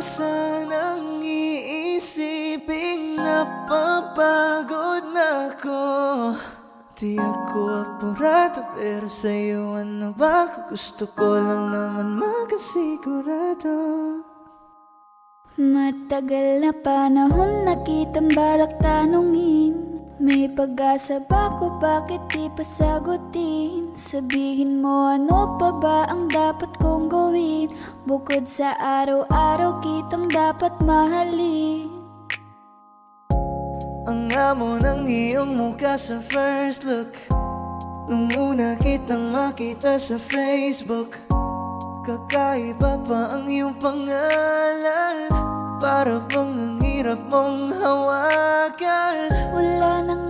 sanang iisipin Napapagod na ako. Di ako apurado pero sa'yo ano ba? Gusto ko lang naman makasigurado Matagal na panahon nakitang balak tanungin. May pag-asa ba ko bakit di pa sagutin? Sabihin mo ano pa ba ang dapat kong gawin Bukod sa araw-araw kitang dapat mahalin. Ang amo ng iyong mukha sa first look. Nung una kitang makita sa Facebook. Kakaiba pa ang iyong pangalan. Para bang ang hirap mong hawakan. Wala nang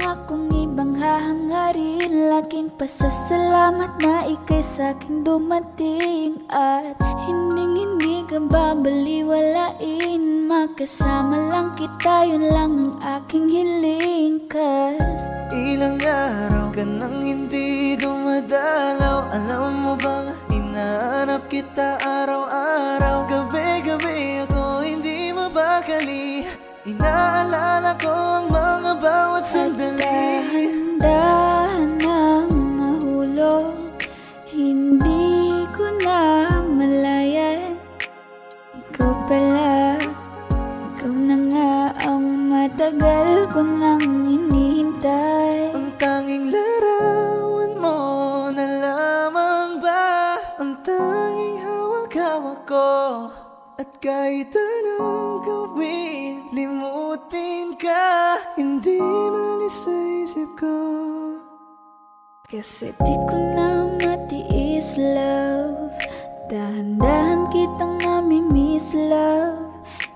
pasasalamat na ikay sa'kin dumating At hindi hindi ka babaliwalain. Makasama lang kita, yun lang ang aking hiling Cause Ilang araw ka nang hindi dumadalaw Alam mo bang hinahanap kita araw-araw Gabi-gabi ako hindi mabakali. Inaalala ko ang mga bawat sandali ang matagal ko nang hinihintay. Ang tanging larawan mo na lamang ba? Ang tanging hawak-hawak ko. At kahit anong gawin Limutin ka. Hindi malis sa isip ko. Kasi di ko na matiis love. Dahan-dahan kitang nami-miss love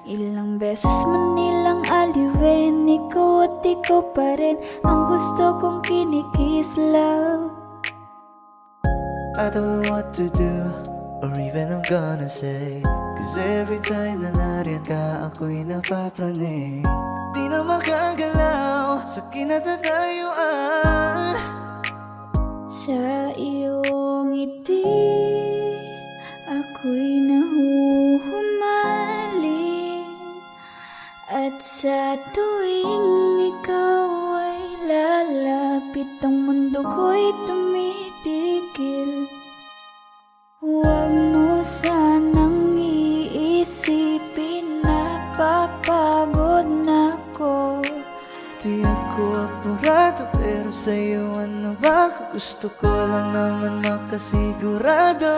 Ilang beses man nilang aliwin Ikaw at ikaw pa rin Ang gusto kong kinikis love I don't know what to do Or even I'm gonna say Cause every time na nariyan ka Ako'y napapraning Di na makagalaw Sa kinatatayuan Sa iyong ngiti Ako'y nahuhumaling sa tuwing ikaw ay lalapit Ang mundo ko'y tumitigil Huwag mo sanang iisipin Napapagod na ako. Di ako apurado Pero sa'yo ano ba? Gusto ko lang naman makasigurado